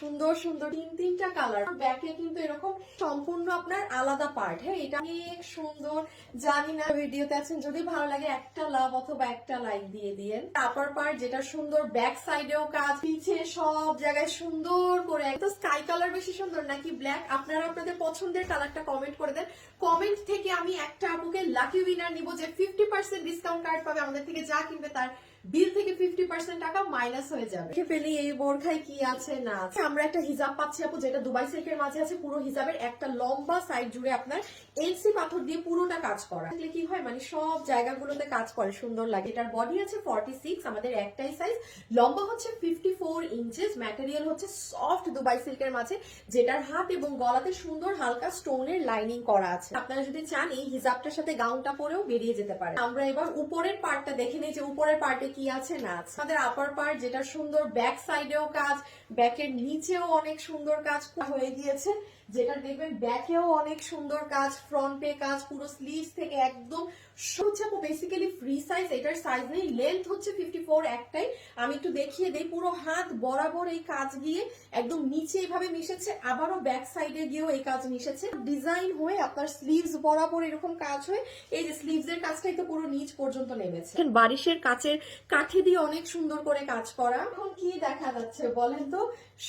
সুন্দর সুন্দর তিন, তিনটা কালার ব্যাকে কিন্তু এরকম সম্পূর্ণ আপনার আলাদা পার্ট হ্যাঁ? এটা অনেক সুন্দর। জানি না ভিডিওতে আছেন, যদি ভালো লাগে একটা লাভ অথবা একটা লাইক দিয়ে দিয়েন। আপার পার্ট যেটা সুন্দর ব্যাক সাইডেও কাজ পিছে সব জায়গায় সুন্দর করে একদম স্কাই কালার বেশি সুন্দর নাকি ব্ল্যাক আপনারা আপনাদের পছন্দের কালারটা কমেন্ট করে দেন। কমেন্ট থেকে আমি একটা আপুকে লাকি উইনার নিব যে ফিফটি পার্সেন্ট ডিসকাউন্ট কার্ড পাবে আমাদের থেকে, যা কিনবে তার বিল থেকে ফিফটি পার্সেন্ট টাকা মাইনাস হয়ে যাবে। দেখে ফেলি, এই বোরখায় কি আছে, না আছে। আমরা একটা হিজাব পাচ্ছি আপু, যেটা দুবাই সিল্কের মাঝে আছে, পুরো হিজাবের একটা লম্বা সাইড জুড়ে আপনার এলসি পাথর দিয়ে পুরোটা কাজ করা। দেখলে কি হয় মানে সব জায়গাগুলোতে কাজ করে, সুন্দর লাগে। এটার বডি আছে ফর্টি সিক্স আমাদের একটাই সাইজ লম্বা হচ্ছে ফিফটি ফোর ইঞ্চেস ম্যাটেরিয়াল হচ্ছে সফট দুবাই সিল্কের মাঝে, যেটার হাত এবং গলাতে সুন্দর হালকা স্টোনের লাইনিং করা আছে। আপনারা যদি চান, এই হিজাবটার সাথে গাউনটা পরেও বেরিয়ে যেতে পারে আমরা এবার উপরের পার্টটা দেখে নিই যে উপরের পার্টে কি আছে, না আছে। আমাদের আপার পার্ট যেটা সুন্দর ব্যাক সাইডেও কাজ ব্যাকের নিচেও অনেক সুন্দর কাজ হয়ে গিয়েছে। যেটা দেখবেন ব্যাকেও অনেক সুন্দর কাজ ফ্রন্টে কাজ, পুরো স্লিভস থেকে একদম হচ্ছে বেসিক্যালি ফ্রি সাইজ এটার সাইজ নেই। লেন্থ হচ্ছে ফিফটি ফোর একটাই। আমি একটু দেখিয়ে দেই পুরো হাত বরাবর এই কাজ গিয়ে একদম নিচে এইভাবে মিশেছে আবারও ব্যাক সাইডে গিয়েও এই কাজ মিশেছে। ডিজাইন হয়ে আপনার স্লিভস বরাবর এরকম কাজ হয়ে এই যে স্লিভস এর কাজটাই তো পুরো নিচ পর্যন্ত নেমেছে। বারিশের কাচের কাঠি দিয়ে অনেক সুন্দর করে কাজ করা। এখন কি দেখা যাচ্ছে বলেন তো?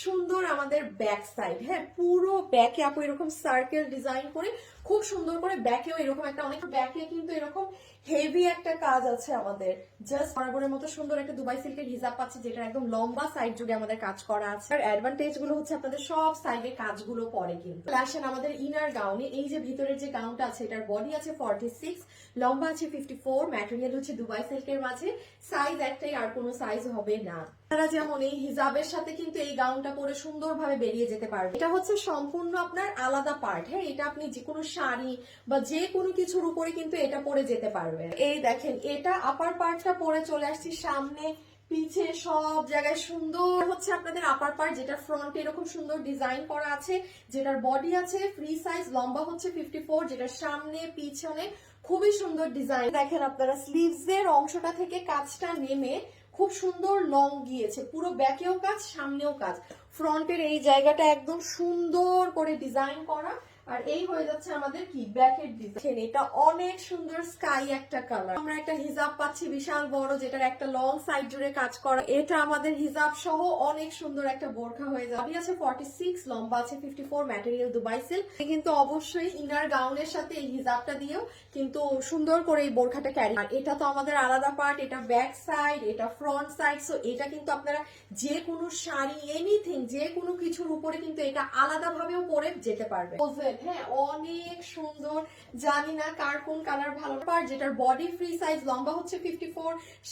সুন্দর আমাদের ব্যাক সাইড হ্যাঁ পুরো ব্যাকে আপু এরকম সার্কেল ডিজাইন করে খুব সুন্দর করে ব্যাকেও এরকম একটা অনেক ব্যাকে কিন্তু এরকম হেভি একটা কাজ আছে আমাদের। জাস্ট বরাবরের মতো সুন্দর একটা দুবাই সিল্কের হিজাব পাচ্ছে, যেটা একদম লম্বা সাইড জুড়ে আমাদের কাজ করা আছে। আর অ্যাডভান্টেজগুলো হচ্ছে আপনাদের সব সাইডে কাজগুলো পরে কিন্তু। আসেন আমাদের ইনার গাউনে এই যে ভিতরের যে গাউনটা আছে, এটার বডি আছে ফর্টি সিক্স লম্বা আছে ফিফটি ফোর ম্যাটেরিয়াল হচ্ছে দুবাই সিল্কের মাঝে। সাইজ একটাই, আর কোনো সাইজ হবে না। তারা যেমন এই হিজাবের সাথে কিন্তু এই গাউনটা পরে সুন্দরভাবে বেরিয়ে যেতে পারবে এটা হচ্ছে সম্পূর্ণ আপনার আলাদা পার্ট। হ্যাঁ এটা আপনি যে কোনো শাড়ি বা যে কোনো কিছুর উপরে কিন্তু এটা পরে যেতে পারবে এই দেখেন, এটা আপার পার্টটা পরে চলে আসছি সামনে, পিছে সব জায়গায় সুন্দর হচ্ছে আপনাদের আপার পার্ট যেটা ফ্রন্ট এরকম সুন্দর ডিজাইন করা আছে, যেটার বডি আছে ফ্রি সাইজ লম্বা হচ্ছে ফিফটি ফোর যেটার সামনে, পিছনে খুবই সুন্দর ডিজাইন দেখেন আপনারা স্লিভস এর অংশটা থেকে কাজটা নেমে খুব সুন্দর লং গিয়েছে। পুরো ব্যাকেও কাজ, সামনেও কাজ। ফ্রন্টের এই জায়গাটা একদম সুন্দর করে ডিজাইন করা। আর এই হয়ে যাচ্ছে আমাদের কি? ব্যাকের ডিজাইন এটা অনেক সুন্দর স্কাই একটা কালার আমরা একটা হিজাব পাচ্ছি বিশাল বড়, যেটার একটা লং সাইড জুড়ে কাজ করা। এটা আমাদের হিজাব সহ অনেক সুন্দর একটা বোরখা হয়ে যাবে। আছে ফর্টি সিক্স লম্বা আছে fifty four material Dubai silk কিন্তু অবশ্যই ইনার গাউনের সাথে এই হিজাবটা দিয়েও কিন্তু সুন্দর করে এই বোরখাটা ক্যারি আর এটা তো আমাদের আলাদা পার্ট এটা ব্যাক সাইড এটা ফ্রন্ট সাইড সো এটা কিন্তু আপনারা যে কোনো শাড়ি এনিথিং যে কোনো কিছুর উপরে কিন্তু এটা আলাদা ভাবেও পরে যেতে পারবে হ্যাঁ অনেক সুন্দর। জানি না কার কোন কালার ভালো পার যেটার বডি ফ্রি সাইজ লম্বা হচ্ছে ফিফটি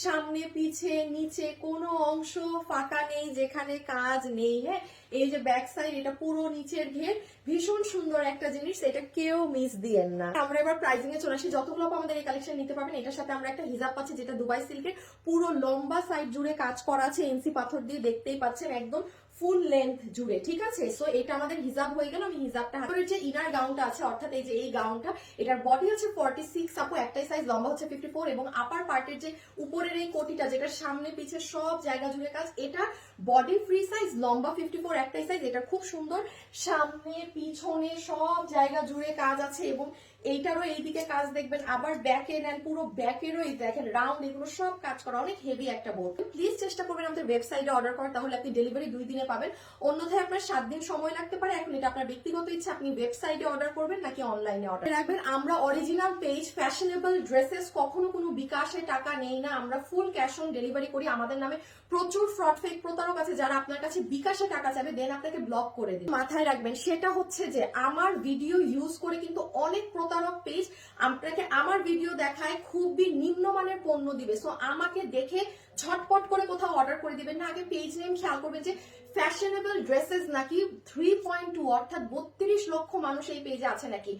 সামনে, পিছে, নিচে কোনো অংশ ফাঁকা নেই, যেখানে কাজ নেই। হ্যাঁ এই যে ব্যাক সাইড এটা পুরো নিচের ঘের। ভীষণ সুন্দর একটা জিনিস, এটা কেউ মিস দিয়েন না। আমরা এবার প্রাইজিং এ চলে আসি। যতগুলো আমাদের এই কালেকশন নিতে পারবেন, এটার সাথে আমরা একটা হিজাব পাচ্ছি, যেটা দুবাই সিল্কের পুরো লম্বা সাইড জুড়ে কাজ করা আছে এনসি পাথর দিয়ে দেখতেই পাচ্ছেন, একদম ফুল লেন্থ জুড়ে, ঠিক আছে? সো এটা আমাদের হিজাব হয়ে গেল, আমি হিজাবটা হাতের যে ইনার গাউনটা আছে, অর্থাৎ এই যে এই গাউনটা এটার বডি হচ্ছে ফর্টি সিক্স আপু, একটাই সাইজ লম্বা হচ্ছে ফিফটি ফোর এবং আপার পার্টের যে উপরের এই কোটিটা যেটা সামনে, পিছে সব জায়গা জুড়ে কাজ, এটা বডি ফ্রি সাইজ লম্বা ফিফটি ফোর একটাই সাইজ এটা খুব সুন্দর। সামনে, পিছনে সব জায়গা জুড়ে কাজ আছে এবং এইটারও এইদিকে কাজ দেখবেন, আবার ব্যাকে নেন, পুরো ব্যাকেরও এই দেখেন রাউন্ড এগুলো সব কাজ করা, অনেক হেভি একটা বোর্ড প্লিজ চেষ্টা করবেন আমাদের ওয়েবসাইটে অর্ডার করার, তাহলে আপনি ডেলিভারি দুই দিনে পাবেন। অন্যথায় আপনার সাত দিন সময় লাগতে পারে, এখন এটা আপনার ব্যক্তিগত ইচ্ছা, আপনি ওয়েবসাইটে অর্ডার করবেন নাকি অনলাইনে অর্ডার রাখবেন, আমরা অরিজিনাল পেজ ফ্যাশনেবল ড্রেসেস কখনো কোনো বিকাশে টাকা নেই না, আমরা ফুল ক্যাশ অন ডেলিভারি করি, আমাদের নামে প্রচুর ফ্রড ফেক প্রতারক আছে, যারা আপনার কাছে বিকাশে টাকা চাবে দেন আপনাকে ব্লক করে দিন মাথায় রাখবেন, সেটা হচ্ছে যে, আমার ভিডিও ইউজ করে কিন্তু অনেক প্রতারক পেজ আপনাকে আমার ভিডিও দেখায় খুবই নিম্নমানের পণ্য দিবে। সো আমাকে দেখে ঝটপট করে কোথাও অর্ডার করে দিবেন না। আগে পেজ নেম খেয়াল করবেন যে ফ্যাশনেবল ড্রেসেস নাকি থ্রি পয়েন্ট টু অর্থাৎ বত্রিশ লক্ষ মানুষ এই পেজে আছে নাকি।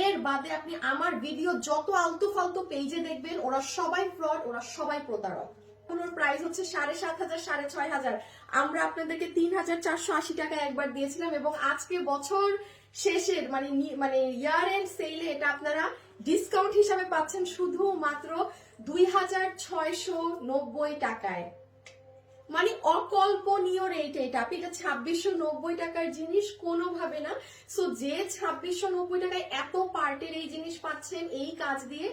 এর বাদে আপনি আমার ভিডিও যত আলতু ফালতু পেজে দেখবেন, ওরা সবাই ফ্রড ওরা সবাই প্রতারক। কোনোর প্রাইস হচ্ছে সাড়ে সাত হাজার, সাড়ে ছয় হাজার। আমরা আপনাদেরকে তিন হাজার চারশো আশি টাকা একবার দিয়েছিলাম এবং আজকে বছর শেষের মানে মানে ইয়ার এন্ড সেলে এটা আপনারা ডিসকাউন্ট হিসাবে পাচ্ছেন শুধু মাত্র দুই হাজার ছয়শো নব্বই টাকায়। মানে অকল্পনীয় রেট এটা। আপনি এটা ছাব্বিশশো নব্বই টাকার জিনিস কোনোভাবে না। সো যে ছাব্বিশশো নব্বই টাকায় এত পার্টের এই জিনিস পাচ্ছেন, এই কাজ দিয়ে